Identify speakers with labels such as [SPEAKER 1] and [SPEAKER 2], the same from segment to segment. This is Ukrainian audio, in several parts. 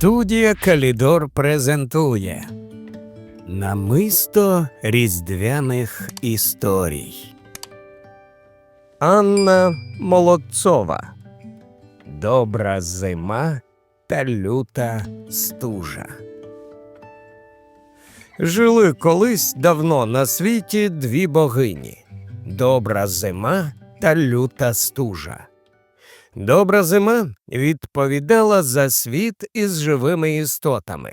[SPEAKER 1] Студія Калідор презентує Намисто різдвяних історій. Анна Молодцова. Добра зима та люта стужа. Жили колись давно на світі дві богині Добра зима та люта стужа. Добра зима відповідала за світ із живими істотами.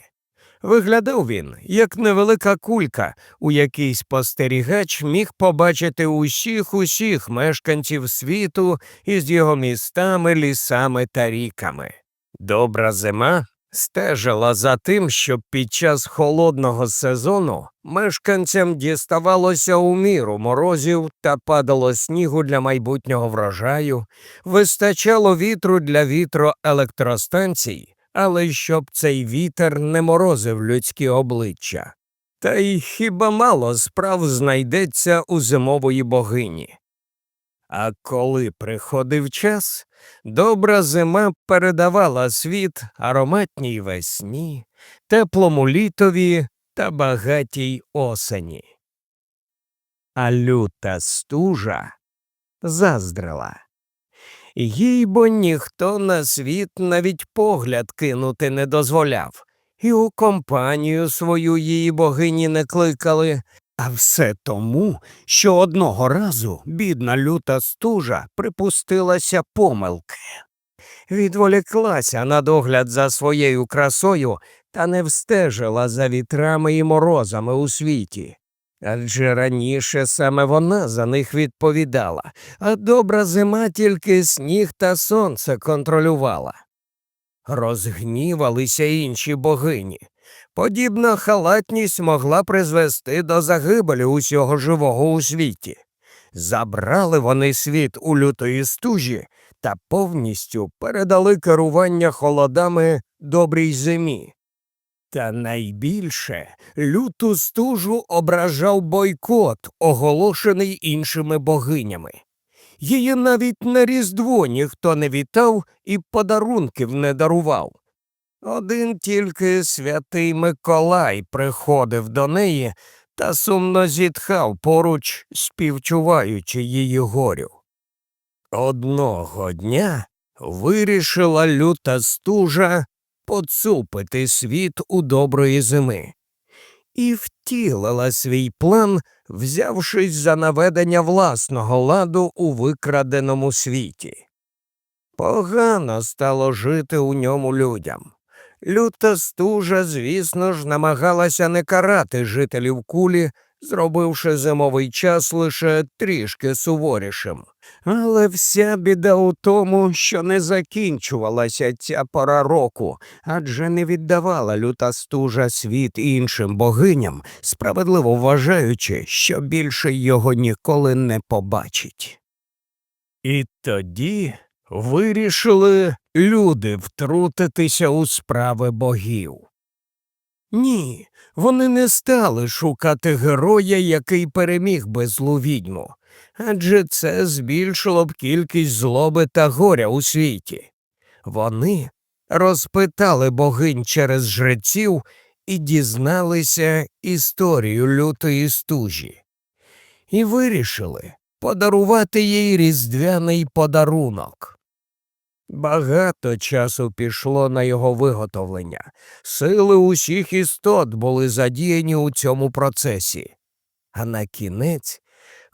[SPEAKER 1] Виглядав він як невелика кулька, у якій спостерігач міг побачити усіх усіх мешканців світу із його містами, лісами та ріками. Добра зима стежила за тим, щоб під час холодного сезону мешканцям діставалося у міру морозів та падало снігу для майбутнього врожаю, вистачало вітру для вітроелектростанцій, але щоб цей вітер не морозив людські обличчя. Та й хіба мало справ знайдеться у зимової богині. А коли приходив час, добра зима передавала світ ароматній весні, теплому літові та багатій осені. А люта стужа заздрила. Їй бо ніхто на світ навіть погляд кинути не дозволяв, і у компанію свою її богині не кликали, а все тому, що одного разу бідна люта стужа припустилася помилки. Відволіклася на догляд за своєю красою та не встежила за вітрами і морозами у світі. Адже раніше саме вона за них відповідала, а добра зима тільки сніг та сонце контролювала. Розгнівалися інші богині. Подібна халатність могла призвести до загибелі усього живого у світі. Забрали вони світ у лютої стужі та повністю передали керування холодами добрій зимі. Та найбільше люту стужу ображав бойкот, оголошений іншими богинями. Її навіть на Різдво ніхто не вітав і подарунків не дарував. Один тільки святий Миколай приходив до неї та сумно зітхав поруч, співчуваючи її горю. Одного дня вирішила люта стужа поцупити світ у доброї зими і втілила свій план, взявшись за наведення власного ладу у викраденому світі. Погано стало жити у ньому людям. Люта стужа, звісно ж, намагалася не карати жителів кулі, зробивши зимовий час лише трішки суворішим. Але вся біда у тому, що не закінчувалася ця пора року, адже не віддавала люта стужа світ іншим богиням, справедливо вважаючи, що більше його ніколи не побачить. І тоді вирішили люди втрутитися у справи богів. Ні, вони не стали шукати героя, який переміг би злу відьму, адже це збільшило б кількість злоби та горя у світі. Вони розпитали богинь через жреців і дізналися історію лютої стужі, і вирішили подарувати їй різдвяний подарунок. Багато часу пішло на його виготовлення. Сили усіх істот були задіяні у цьому процесі. А на кінець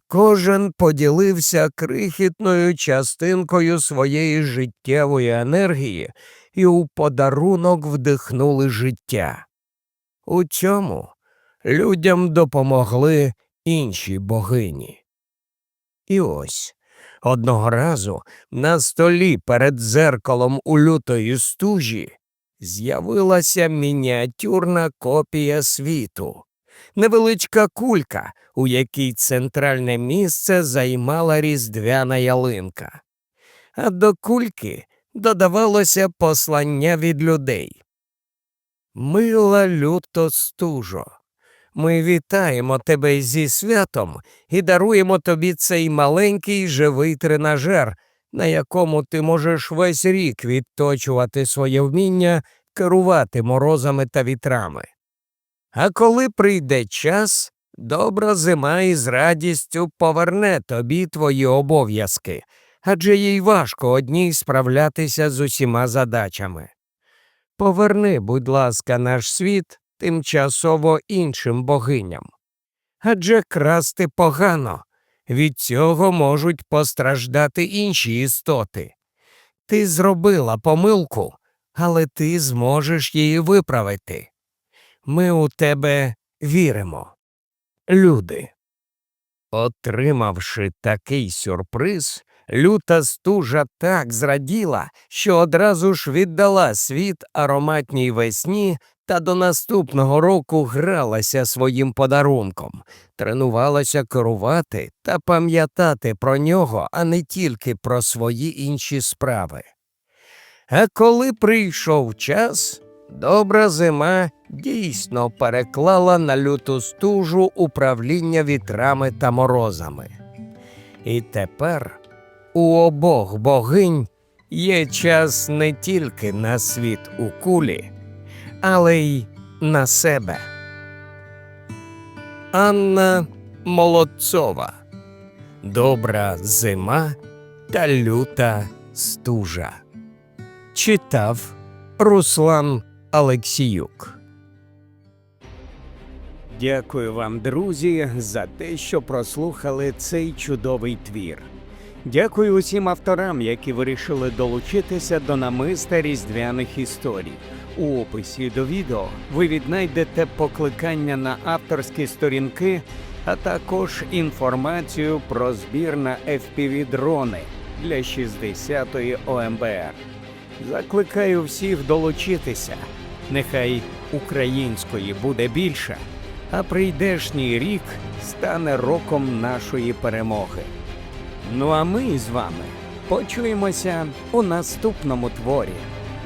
[SPEAKER 1] кожен поділився крихітною частинкою своєї життєвої енергії і у подарунок вдихнули життя. У цьому людям допомогли інші богині. І ось Одного разу на столі перед дзеркалом у лютої стужі з'явилася мініатюрна копія світу, невеличка кулька, у якій центральне місце займала різдвяна ялинка. А до кульки додавалося послання від людей. Мила люто стужо. Ми вітаємо тебе зі святом і даруємо тобі цей маленький живий тренажер, на якому ти можеш весь рік відточувати своє вміння керувати морозами та вітрами. А коли прийде час, добра зима із радістю поверне тобі твої обов'язки, адже їй важко одній справлятися з усіма задачами. Поверни, будь ласка, наш світ тимчасово іншим богиням. Адже красти погано, від цього можуть постраждати інші істоти. Ти зробила помилку, але ти зможеш її виправити. Ми у тебе віримо. Люди. Отримавши такий сюрприз, люта стужа так зраділа, що одразу ж віддала світ ароматній весні та до наступного року гралася своїм подарунком, тренувалася керувати та пам'ятати про нього, а не тільки про свої інші справи. А коли прийшов час, добра зима дійсно переклала на люту стужу управління вітрами та морозами. І тепер у обох богинь є час не тільки на світ у кулі, але й на себе. Анна Молодцова. Добра зима та люта стужа. Читав Руслан Алексіюк. Дякую вам, друзі, за те, що прослухали цей чудовий твір. Дякую усім авторам, які вирішили долучитися до намиста різдвяних історій. У описі до відео ви віднайдете покликання на авторські сторінки, а також інформацію про збір на FPV-дрони для 60-ї ОМБР. Закликаю всіх долучитися. Нехай української буде більше, а прийдешній рік стане роком нашої перемоги. Ну а ми з вами почуємося у наступному творі.